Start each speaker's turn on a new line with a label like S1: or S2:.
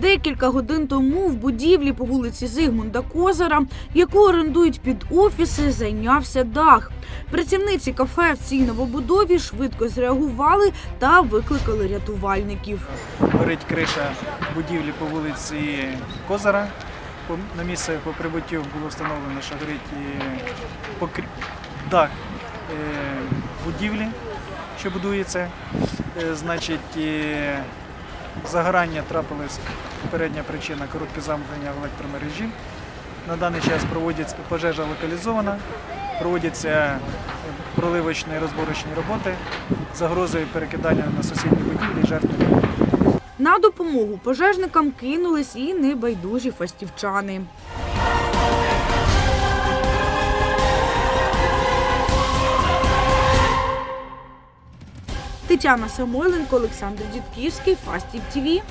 S1: Декілька годин тому в будівлі по вулиці Зигмунда Козара, яку орендують під офіси, зайнявся дах. Працівниці кафе в цій новобудові швидко зреагували та викликали рятувальників.
S2: горить криша будівлі по вулиці Козара. На місце по прибуттю було встановлено, що горить е, дах е, будівлі, що будується. Е, Значить, загорання трапилось попередня причина коротке замкнення в електромережі. На даний час проводяться пожежа локалізована, проводяться е, проливочні і розборочні роботи, загрозою перекидання на сусідні будівлі жертви.
S1: На допомогу пожежникам кинулись і небайдужі фастівчани. Тетяна Самойленко, Олександр Дідківський, Фастів ТІВІ.